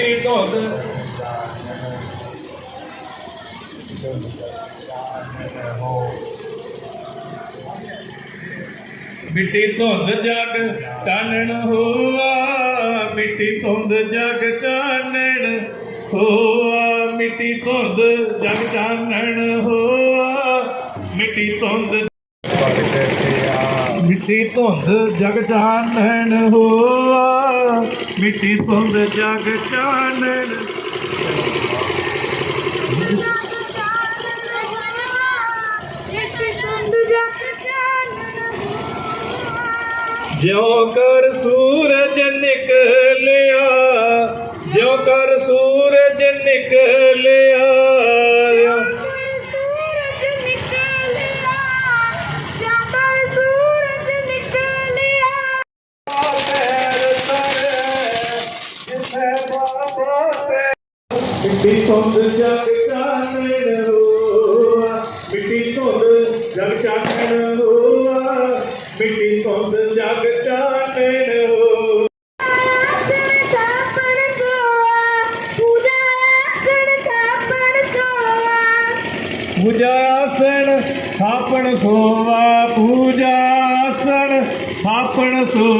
ਮਿੱਟੀ ਧੁੰਦ ਮਿੱਟੀ ਧੁੰਦ ਜਗ ਚਾਨਣ ਹੋਆ, ਮਿੱਟੀ ਧੁੰਦ ਜਗ ਚਾਨਣ ਹੋਆ, ਮਿੱਟੀ ਧੁੰਦ ਜਗ ਚਾਨਣ ਹੋਆ, ਮਿੱਟੀ ਧੁੰਦ ਮਿੱਟੀ ਧੁੰਦ ਜਗ ਚਾਨਣ ਹੋਆ। ਮਿੱਟੀ ਧੁੰਦ ਜਗ ਚਾਨਣ। ਜਿਉ ਕਰ ਸੂਰਜ ਨਿਕਲਿਆ ਜਿਉ ਕਰ ਸੂਰਜ ਨਿਕਲਿਆ। ਧੁੰਦ ਜਗ ਚਾਨਣ ਹੋਆ ਮਿੱਟੀ ਧੁੰਦ ਜਗ ਚਾਨਣ ਹੋਆ ਮਿੱਟੀ ਧੁੰਦ ਜਗ ਚਾਨਣ ਹੋਆ ਪੂਜਾਸਨ ਥਾਪਣ ਸੋਵਾ ਪੂਜਾਸਨ ਥਾਪਣ ਸੋ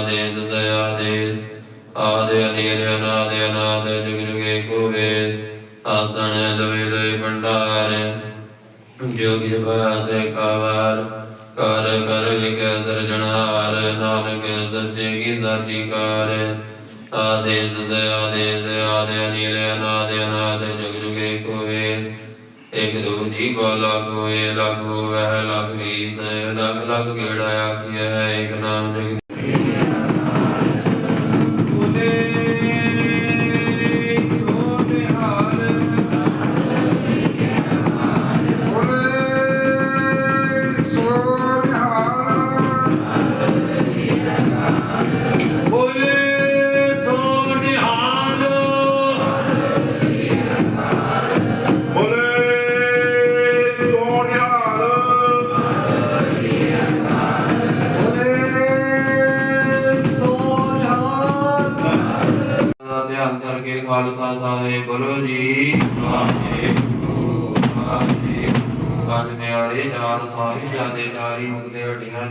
ਆਦੇਸ ਸਯਾਦੇਸ ਆਦੇ ਅਨੀਰ ਅਨਾਦ ਅਨਾਦ, ਜੁਗ ਜੁਗੇ ਕੋ ਵੇਸ ਆਸਣ ਲੋਏ ਲੋਏ ਭੰਡਾਰ। ਜੋਗੀ ਭਾਸੇ ਕਾਵਾਰ, ਕਰ ਕਰ, ਲਿਖ, ਸਰਜਣਹਾਰ, ਨਾਨਕ, ਸੱਚੇ ਕੀ ਸਾਚੀ ਕਾਰ ਆਦੇਸ ਸੇ ਆਦੇਸ ਆਦੇ ਅਨੀਰ ਅਨਾਦ ਅਨਾਦ, ਜੁਗ ਜੁਗੇ ਕੋ ਵੇਸ ਇਕ ਦੂ ਜੀ ਕੋ ਲਾਗੋ ਏ ਲਾਗੋ, ਵਹਿ ਲਗ ਵੀਸ। ਲਗ ਲਗ ਕਿਹੜਾ ਆਖੀਐ, ਇਕ ਨਾਮ ਜਗ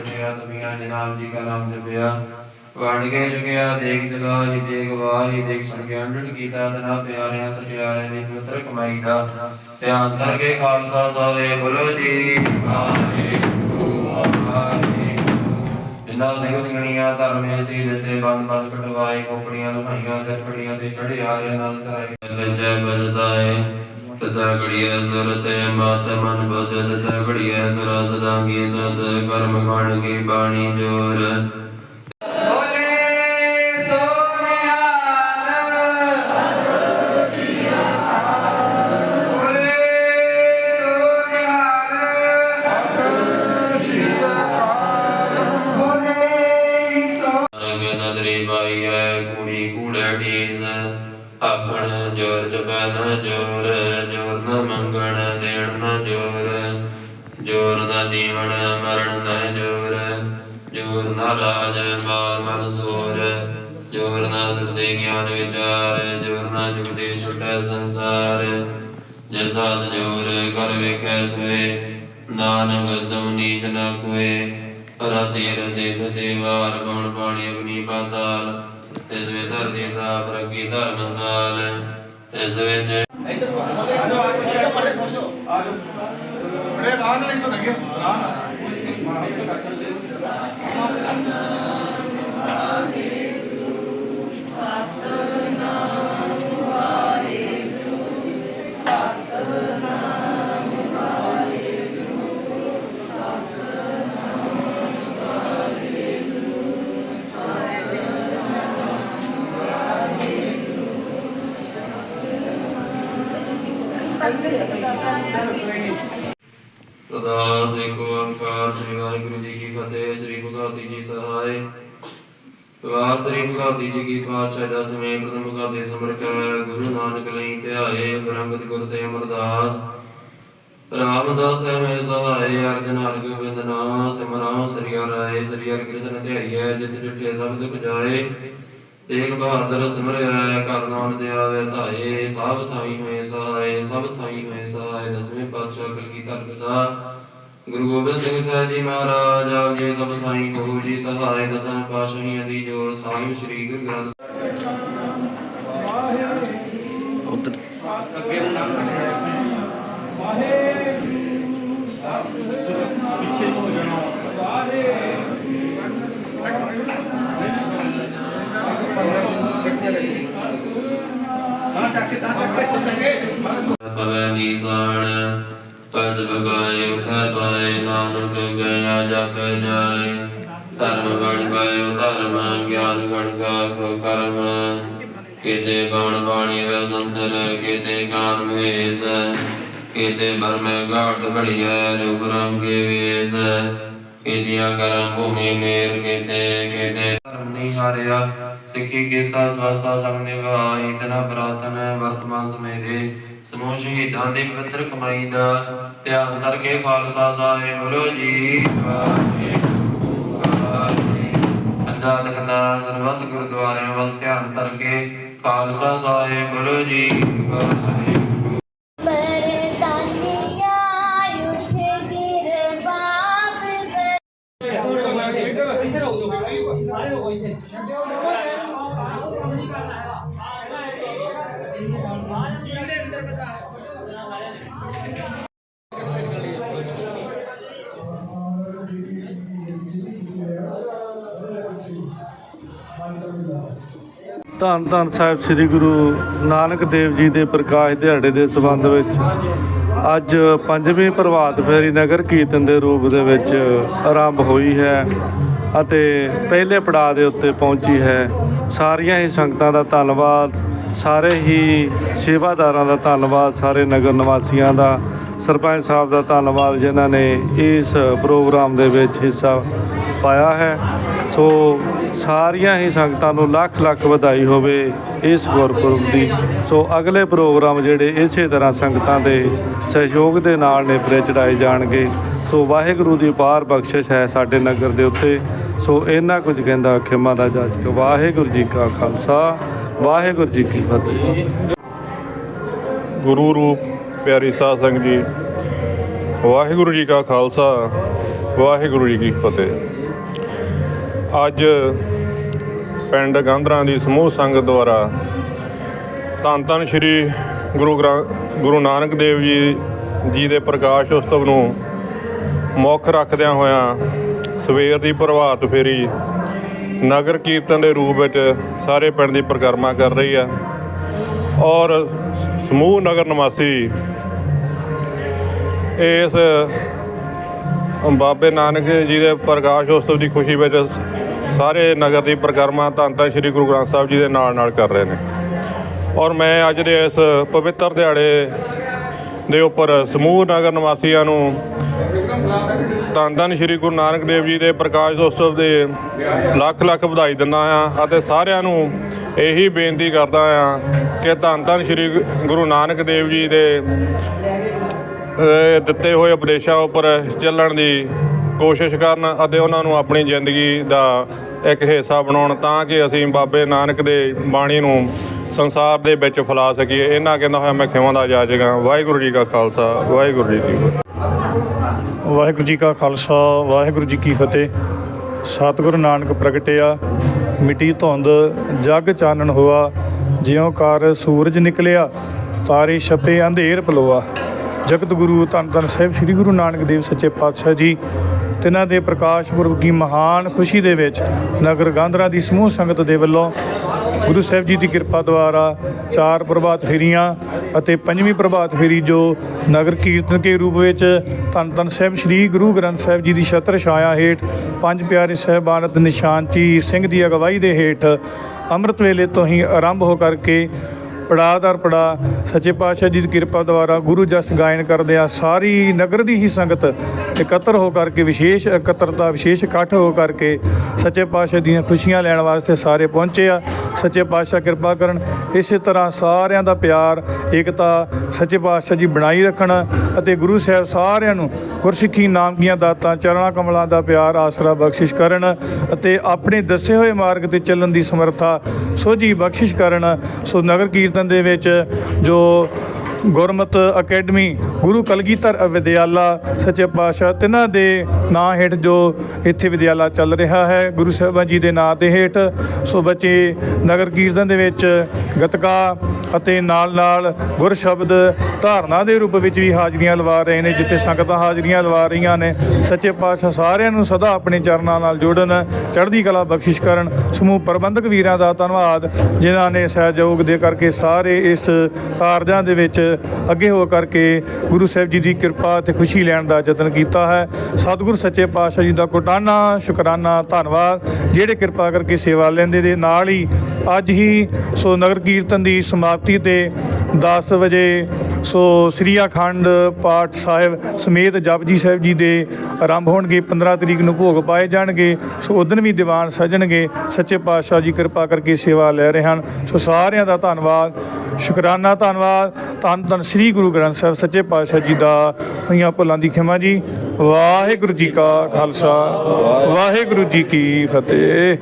ਜਪਿਆ, ਤਪੀਆਂ, ਜਨਾਬ ਜੀ ਕਾ ਨਾਮ ਜਪਿਆ। ਵੰਡ ਕੇ ਚੁਕਿਆ ਦੇਖ ਜਗਾ ਹੀ ਦੇਖ ਵਾਹੀ ਦੇਖ ਸੁਣ ਅੰਡਟ ਕੀਤਾ ਤਨਾ ਪਿਆਰਿਆਂ ਸਚਿਆਰਿਆਂ ਦੀ ਪਵਿੱਤਰ ਕਮਾਈ ਦਾ ਧਿਆਨ ਕਰਕੇ ਖਾਲਸਾ ਸਾਹਿਬ ਬੋਲੋ ਜੀ। ਜਿੰਦਾ ਸਿੰਘ ਸਿੰਘਣੀਆਂ ਧਰਮੇ ਸੀ, ਦਿੱਤੇ ਬੰਦ ਬੰਦ ਕਟਵਾਏ ਕੋਪੜੀਆਂ ਲੁਹਾਈਆਂ ਗਰਪੜੀਆਂ ਤੇ ਚੜਿਆ ਆਰਿਆਂ ਨਾਲ ਤਰਾਏ ਬੱਜੈ ਬਜਦਾਏ ਤਥਾ ਘੜੀਐ ਸੁਰ ਤੇ ਮਾਤ ਮਨ ਬੁੱਧ, ਤਥਾ ਘੜੀਐ ਸੁਰ ਸਦਾਂਗੀ ਸਦ ਕਰਮ ਕਣ ਕੀ ਬਾਣੀ ਜੋਰ। ਜੋਰ ਨ ਰਾਜ ਮਾਲ ਮਨ ਸੋਰ। ਜੋਰ ਨ ਸੁਰਦੇ ਗਿਆਨ ਵਿਚਾਰ ਜੋਰ ਨ ਜੁਗਦੇ ਛੁਟੈ ਸੰਸਾਰ। ਜੇ ਸਾਧ ਜੋਰ ਕਰ ਵੇਖੈ ਸੋਏ ਨਾਨਕ ਦਮ ਨੀਚ ਨ ਕੋਏ ਰਾਤੀ ਰਦੇ ਥਤੇ ਵਾਰ ਕੌਣ ਪਾਣੀ ਅਗਨੀ ਪਾਤਾਲ। ਇਸ ਵੇ ਧਰਤੀ ਦਾ ਪ੍ਰਗੀ ਧਰਮਸਾਲ ਇਸ ਵਿੱਚ ਬੜੇ ਰਾਹ ਨਾਲ ਇੱਥੋਂ ਲੱਗੇ ਰਾਹ ਨਾਲ ਤਦਾ ਸੇ ਕੋ ਓੰਕਾਰ, ਸ੍ਰੀ ਵਾਹਿਗੁਰੂ ਜੀ ਕੀ ਫਤਿਹ, ਸ੍ਰੀ ਭਗਵਤੀ ਜੀ ਸਹਾਇ ਵਾਰ ਸ੍ਰੀ ਭਗਵਤੀ ਜੀ ਕੀ ਪਾਤਸ਼ਾਹ ਦਾ ਪ੍ਰਥਮ ਭਗਵਤੀ ਸਮਰ ਗੁਰੂ ਨਾਨਕ ਲਈ ਧਿਆਏ ਬਰੰਗਤ ਗੁਰ ਤੇ ਅਮਰਦਾਸ। ਰਾਮਦਾਸ ਹੈ ਸਹਾਇ ਅਰਜਨ ਹਰਿ ਗੋਬਿੰਦ ਨਾਮ ਸਿਮਰਾਂ, ਸ੍ਰੀ ਹਰਿ ਸ੍ਰੀ ਹਰਿ ਕ੍ਰਿਸ਼ਨ ਧਿਆਈਐ, ਜਿਤ ਡਿਠੇ ਸਭ ਦੁਖ ਜਾਏ। ਤੇਗ ਬਹਾਦਰ ਸਿਮਰਿਆ ਕਰ ਨਾਮ ਦਿਆਵੇ ਧਾਏ ਸਭ ਥਾਈ ਹੋਏ ਸਹਾਇ ਸਭ ਥਾਈ ਹੋਏ ਸਹਾਇ ਦਸਵੇਂ ਪਾਤਸ਼ਾਹ ਕਲਗੀਧਰ ਪਿਤਾ ਗੁਰੂ ਗੋਬਿੰਦ ਸਿੰਘ ਸਾਹਿਬ ਜੀ ਮਹਾਰਾਜ ਆਪ ਜੀ ਸਭ ਥਾਈ ਹੋ ਜੀ ਸਹਾਇ ਦਸਾਂ ਪਾਤਸ਼ਾਹੀਆਂ ਦੀ ਜੋਰ ਸਾਹਿਬ ਸ੍ਰੀ ਗੁਰੂ ਗ੍ਰੰਥ ਪਿੱਛੇ ਘੜੀਐ ਰੂਪ ਰੰਗੇ ਵੇਸ ਕਿਤਿਆ ਕਰਮ ਭੂਮੀ ਮੇਰ ਕਿਤੇ ਕਿਤੇ ਧਰਮ ਨਹੀਂ ਹਾਰਿਆ। ਸਿੱਖੀ ਕੇਸਾ ਸਵਾਸਾ ਸੰਗ ਨਿਭਾਈ, ਤਨਾ ਪ੍ਰਾਤਨ ਵਰਤਮਾਨ ਸਮੇਂ ਦੇ ਸਮੂਹ ਸ਼ਹੀਦਾਂ ਦੀ ਪਵਿੱਤਰ ਕਮਾਈ ਦਾ ਧਿਆਨ ਕਰਕੇ ਖਾਲਸਾ ਸਾਹਿਬ ਬੋਲੋ ਜੀ ਅੰਦਾਜ਼ ਕਰਨਾ ਸਰਬੱਤ ਗੁਰਦੁਆਰਿਆਂ ਵੱਲ ਧਿਆਨ ਕਰਕੇ ਖਾਲਸਾ ਸਾਹਿਬ ਗੁਰੂ ਜੀ ਵਾਹਿਗੁਰੂ। ਧੰਨ ਧੰਨ ਸਾਹਿਬ ਸ੍ਰੀ ਗੁਰੂ ਨਾਨਕ ਦੇਵ ਜੀ ਦੇ ਪ੍ਰਕਾਸ਼ ਦਿਹਾੜੇ ਦੇ ਸੰਬੰਧ ਵਿੱਚ ਅੱਜ ਪੰਜਵੀਂ ਪ੍ਰਭਾਤ ਫੇਰੀ ਨਗਰ ਕੀਰਤਨ ਦੇ ਰੂਪ ਦੇ ਵਿੱਚ ਆਰੰਭ ਹੋਈ ਹੈ ਅਤੇ ਪਹਿਲੇ ਪੜਾਅ ਦੇ ਉੱਤੇ ਪਹੁੰਚੀ ਹੈ। ਸਾਰੀਆਂ ਹੀ ਸੰਗਤਾਂ ਦਾ ਧੰਨਵਾਦ, ਸਾਰੇ ਹੀ ਸੇਵਾਦਾਰਾਂ ਦਾ ਧੰਨਵਾਦ, ਸਾਰੇ ਨਗਰ ਨਿਵਾਸੀਆਂ ਦਾ, ਸਰਪੰਚ ਸਾਹਿਬ ਦਾ ਧੰਨਵਾਦ ਜਿਨ੍ਹਾਂ ਨੇ ਇਸ ਪ੍ਰੋਗਰਾਮ ਦੇ ਵਿੱਚ ਹਿੱਸਾ ਪਾਇਆ ਹੈ। ਸੋ ਸਾਰੀਆਂ ਹੀ ਸੰਗਤਾਂ ਨੂੰ ਲੱਖ ਲੱਖ ਵਧਾਈ ਹੋਵੇ ਇਸ ਗੁਰਪੁਰਬ ਦੀ। ਸੋ ਅਗਲੇ ਪ੍ਰੋਗਰਾਮ ਜਿਹੜੇ ਇਸੇ ਤਰ੍ਹਾਂ ਸੰਗਤਾਂ ਦੇ ਸਹਿਯੋਗ ਦੇ ਨਾਲ ਨੇਪਰੇ ਚੜਾਏ ਜਾਣਗੇ। ਸੋ ਵਾਹਿਗੁਰੂ ਦੀ ਪਾਰ ਬਖਸ਼ਿਸ਼ ਹੈ ਸਾਡੇ ਨਗਰ ਦੇ ਉੱਤੇ। ਸੋ ਇਹਨਾਂ ਕੁਝ ਕਹਿੰਦਾ ਖਿਮਾ ਦਾ ਜਾਚਕ ਵਾਹਿਗੁਰੂ ਜੀ ਕਾ ਖਾਲਸਾ, ਵਾਹਿਗੁਰੂ ਜੀ ਕੀ ਫਤਿਹ। ਗੁਰੂ ਰੂਪ, ਪਿਆਰੀ ਸਾਧ ਸੰਗਤ ਜੀ, ਵਾਹਿਗੁਰੂ ਜੀ ਕਾ ਖਾਲਸਾ, ਵਾਹਿਗੁਰੂ ਜੀ ਕੀ ਫਤਿਹ। ਅੱਜ ਪਿੰਡ ਗਾਂਧਰਾਂ ਦੀ ਸਮੂਹ ਸੰਗਤ ਦੁਆਰਾ ਧੰਨ ਧੰਨ ਸ੍ਰੀ ਗੁਰੂ ਗ੍ਰੰ, ਗੁਰੂ ਨਾਨਕ ਦੇਵ ਜੀ ਜੀ ਦੇ ਪ੍ਰਕਾਸ਼ ਉਤਸਵ ਨੂੰ ਮੁੱਖ ਰੱਖਦਿਆਂ ਹੋਇਆਂ ਸਵੇਰ ਦੀ ਪ੍ਰਭਾਤ ਫੇਰੀ ਨਗਰ ਕੀਰਤਨ ਦੇ ਰੂਪ ਵਿੱਚ ਸਾਰੇ ਪਿੰਡ ਦੀ ਪਰਿਕਰਮਾ ਕਰ ਰਹੀ ਆ। ਔਰ ਸਮੂਹ ਨਗਰ ਨਿਵਾਸੀ ਇਸ ਬਾਬੇ ਨਾਨਕ ਜੀ ਦੇ ਪ੍ਰਕਾਸ਼ ਉਤਸਵ ਦੀ ਖੁਸ਼ੀ ਵਿੱਚ ਸਾਰੇ ਨਗਰ ਦੀ ਪਰਿਕਰਮਾ ਧੰਨ ਧੰਨ ਸ੍ਰੀ ਗੁਰੂ ਗ੍ਰੰਥ ਸਾਹਿਬ ਜੀ ਦੇ ਨਾਲ ਨਾਲ ਕਰ ਰਹੇ ਨੇ। ਔਰ ਮੈਂ ਅੱਜ ਦੇ ਇਸ ਪਵਿੱਤਰ ਦਿਹਾੜੇ ਦੇ ਉੱਪਰ ਸਮੂਹ ਨਗਰ ਨਿਵਾਸੀਆਂ ਨੂੰ ਧੰਨ ਧੰਨ ਸ੍ਰੀ ਗੁਰੂ ਨਾਨਕ ਦੇਵ ਜੀ ਦੇ ਪ੍ਰਕਾਸ਼ ਉਤਸਵ ਦੇ ਲੱਖ ਲੱਖ ਵਧਾਈ ਦਿੰਦਾ ਆ ਅਤੇ ਸਾਰਿਆਂ ਨੂੰ ਇਹੀ ਬੇਨਤੀ ਕਰਦਾ ਆ ਕਿ ਧੰਨ ਧੰਨ ਸ੍ਰੀ ਗੁਰੂ ਨਾਨਕ ਦੇਵ ਜੀ ਦੇ ਦਿੱਤੇ ਹੋਏ ਉਪਦੇਸ਼ਾਂ ਉੱਪਰ ਚੱਲਣ ਦੀ ਕੋਸ਼ਿਸ਼ ਕਰਨ ਅਤੇ ਉਹਨਾਂ ਨੂੰ ਆਪਣੀ ਜ਼ਿੰਦਗੀ ਦਾ ਇੱਕ ਹਿੱਸਾ ਬਣਾਉਣ ਤਾਂ ਕਿ ਅਸੀਂ ਬਾਬੇ ਨਾਨਕ ਦੇ ਬਾਣੀ ਨੂੰ ਸੰਸਾਰ ਦੇ ਵਿੱਚ ਫੈਲਾ ਸਕੀਏ। ਇਹਨਾਂ ਕਹਿੰਦਾ ਹੋਇਆ ਮੈਂ ਖਿਮਾ ਦਾ ਜਾਜਗਾ ਵਾਹਿਗੁਰੂ ਜੀ ਕਾ ਖਾਲਸਾ, ਵਾਹਿਗੁਰੂ ਜੀ ਕੀ ਫਤਿਹ। ਵਾਹਿਗੁਰੂ ਜੀ ਕਾ ਖਾਲਸਾ, ਵਾਹਿਗੁਰੂ ਜੀ ਕੀ ਫਤਿਹ। ਸਤਿਗੁਰੂ ਨਾਨਕ ਪ੍ਰਗਟਿਆ, ਮਿੱਟੀ ਧੁੰਦ, ਜਗ ਚਾਨਣ ਹੋਆ, ਜਿਉਂ ਕਰ ਸੂਰਜ ਨਿਕਲਿਆ, ਤਾਰੇ ਛਪੇ ਅੰਧੇਰ ਪਲੋਆ। ਜਗਤ ਗੁਰੂ ਧੰਨ ਧੰਨ ਸਾਹਿਬ ਸ੍ਰੀ ਗੁਰੂ ਨਾਨਕ ਦੇਵ ਸੱਚੇ ਪਾਤਸ਼ਾਹ ਜੀ, ਤਿਨਾਂ ਦੇ ਪ੍ਰਕਾਸ਼ ਪੁਰਬ ਦੀ ਮਹਾਨ ਖੁਸ਼ੀ ਦੇ ਵਿੱਚ ਨਗਰ ਗਾਂਧਰਾ ਦੀ ਸਮੂਹ ਸੰਗਤ ਦੇ ਵੱਲੋਂ ਗੁਰੂ ਸਾਹਿਬ ਜੀ ਦੀ ਕਿਰਪਾ ਦੁਆਰਾ ਚਾਰ ਪ੍ਰਭਾਤ ਫੇਰੀਆਂ ਅਤੇ ਪੰਜਵੀਂ ਪ੍ਰਭਾਤ ਫੇਰੀ ਜੋ ਨਗਰ ਕੀਰਤਨ ਕੇ ਰੂਪ ਵਿੱਚ ਧੰਨ ਧੰਨ ਸਾਹਿਬ ਸ੍ਰੀ ਗੁਰੂ ਗ੍ਰੰਥ ਸਾਹਿਬ ਜੀ ਦੀ ਛਤਰ ਛਾਇਆ ਹੇਠ ਪੰਜ ਪਿਆਰੇ ਸਾਹਿਬਾਨ ਅਤੇ ਨਿਸ਼ਾਨਚੀ ਸਿੰਘ ਦੀ ਅਗਵਾਈ ਦੇ ਹੇਠ ਅੰਮ੍ਰਿਤ ਵੇਲੇ ਤੋਂ ਹੀ ਆਰੰਭ ਹੋ ਕਰਕੇ ਪੜਾਅ ਦਰ ਪੜਾਅ ਸੱਚੇ ਪਾਤਸ਼ਾਹ ਜੀ ਦੀ ਕਿਰਪਾ ਦੁਆਰਾ ਗੁਰੂ ਜਸ ਗਾਇਨ ਕਰਦੇ ਆ ਸਾਰੀ ਨਗਰ ਦੀ ਹੀ ਸੰਗਤ ਇਕੱਤਰ ਹੋ ਕਰਕੇ, ਵਿਸ਼ੇਸ਼ ਇਕੱਤਰਤਾ, ਵਿਸ਼ੇਸ਼ ਇਕੱਠ ਹੋ ਕਰਕੇ ਸੱਚੇ ਪਾਤਸ਼ਾਹ ਦੀਆਂ ਖੁਸ਼ੀਆਂ ਲੈਣ ਵਾਸਤੇ ਸਾਰੇ ਪਹੁੰਚੇ ਆ। ਸੱਚੇ ਪਾਤਸ਼ਾਹ ਕਿਰਪਾ ਕਰਨ, ਇਸੇ ਤਰ੍ਹਾਂ ਸਾਰਿਆਂ ਦਾ ਪਿਆਰ, ਏਕਤਾ ਸੱਚੇ ਪਾਤਸ਼ਾਹ ਜੀ ਬਣਾਈ ਰੱਖਣ ਅਤੇ ਗੁਰੂ ਸਾਹਿਬ ਸਾਰਿਆਂ ਨੂੰ ਗੁਰਸਿੱਖੀ ਨਾਮ ਦੀਆਂ ਦਾਤਾਂ ਚਰਣਾ ਕਮਲਾਂ ਦਾ ਪਿਆਰ, ਆਸਰਾ, ਬਖਸ਼ਿਸ਼ ਕਰਨ ਅਤੇ ਆਪਣੇ ਦੱਸੇ ਹੋਏ ਮਾਰਗ ਤੇ ਚੱਲਣ ਦੀ ਸਮਰੱਥਾ ਸੋਝੀ ਬਖਸ਼ਿਸ਼ ਕਰਨ। ਸੋ ਨਗਰ ਕੀਰਤਨ ਦੇ ਵਿੱਚ ਜੋ ਗੁਰਮਤ ਅਕੈਡਮੀ, ਗੁਰੂ ਕਲਗੀਧਰ ਵਿਦਿਆਲਾ, ਸੱਚੇ ਪਾਤਸ਼ਾਹ, ਤਿਨਾਂ ਦੇ ਨਾਂ ਹੇਠ ਜੋ ਇੱਥੇ ਵਿਦਿਆਲਾ ਚੱਲ ਰਿਹਾ ਹੈ, ਗੁਰੂ ਸਾਹਿਬਾਂ ਜੀ ਦੇ ਨਾਂ ਦੇ ਹੇਠ। ਸੋ ਬੱਚੇ, ਨਗਰ ਕੀਰਤਨ ਦੇ ਵਿੱਚ ਗਤਕਾ ਅਤੇ ਨਾਲ ਨਾਲ ਗੁਰ ਸ਼ਬਦ ਧਾਰਨਾ ਦੇ ਰੂਪ ਵਿੱਚ ਵੀ ਹਾਜ਼ਰੀਆਂ ਲਵਾ ਰਹੇ ਨੇ, ਜਿੱਥੇ ਸੰਗਤਾਂ ਹਾਜ਼ਰੀਆਂ ਲਵਾ ਰਹੀਆਂ ਨੇ। ਸੱਚੇ ਪਾਤਸ਼ਾਹ ਸਾਰਿਆਂ ਨੂੰ ਸਦਾ ਆਪਣੇ ਚਰਨਾਂ ਨਾਲ ਜੋੜਨ, ਚੜ੍ਹਦੀ ਕਲਾ ਬਖਸ਼ਿਸ਼ ਕਰਨ। ਸਮੂਹ ਪ੍ਰਬੰਧਕ ਵੀਰਾਂ ਦਾ ਧੰਨਵਾਦ, ਜਿਨ੍ਹਾਂ ਨੇ ਸਹਿਯੋਗ ਦੇ ਕਰਕੇ ਸਾਰੇ ਇਸ ਕਾਰਜਾਂ ਦੇ ਵਿੱਚ ਅੱਗੇ ਹੋ ਕਰਕੇ ਗੁਰੂ ਸਾਹਿਬ ਜੀ ਦੀ ਕਿਰਪਾ ਤੇ ਖੁਸ਼ੀ ਲੈਣ ਦਾ ਯਤਨ ਕੀਤਾ ਹੈ। ਸਤਿਗੁਰ ਸੱਚੇ ਪਾਤਸ਼ਾਹ ਜੀ ਦਾ ਕੋਟਾਨਾ, ਸ਼ੁਕਰਾਨਾ, ਧੰਨਵਾਦ। ਜਿਹੜੇ ਕਿਰਪਾ ਕਰਕੇ ਸੇਵਾ ਲੈਂਦੇ ਦੇ ਨਾਲ ਹੀ ਅੱਜ ਹੀ ਸੋ ਨਗਰ ਕੀਰਤਨ ਦੀ ਸਮਾਪਤੀ ਤੇ 10 ਵਜੇ ਸੋ ਸ੍ਰੀ ਅਖੰਡ ਪਾਠ ਸਾਹਿਬ ਸਮੇਤ ਜਪਜੀ ਸਾਹਿਬ ਜੀ ਦੇ ਆਰੰਭ ਹੋਣਗੇ 15 ਤਰੀਕ ਨੂੰ ਭੋਗ ਪਾਏ ਜਾਣਗੇ, ਸੋ ਉਦੋਂ ਵੀ ਦੀਵਾਨ ਸਜਣਗੇ। ਸੱਚੇ ਪਾਤਸ਼ਾਹ ਜੀ ਕਿਰਪਾ ਕਰਕੇ ਸੇਵਾ ਲੈ ਰਹੇ ਹਨ। ਸੋ ਸਾਰਿਆਂ ਦਾ ਧੰਨਵਾਦ, ਸ਼ੁਕਰਾਨਾ ਧੰਨਵਾਦ। ਧੰਨ ਧੰਨ ਸ੍ਰੀ ਗੁਰੂ ਗ੍ਰੰਥ ਸਾਹਿਬ, ਸੱਚੇ ਪਾਤਸ਼ਾਹ ਜੀ ਦਾ ਹੋਈਆਂ ਭੁੱਲਾਂ ਦੀ ਖਿਮਾ ਜੀ। ਵਾਹਿਗੁਰੂ ਜੀ ਕਾ ਖਾਲਸਾ, ਵਾਹਿਗੁਰੂ ਜੀ ਕੀ ਫਤਿਹ।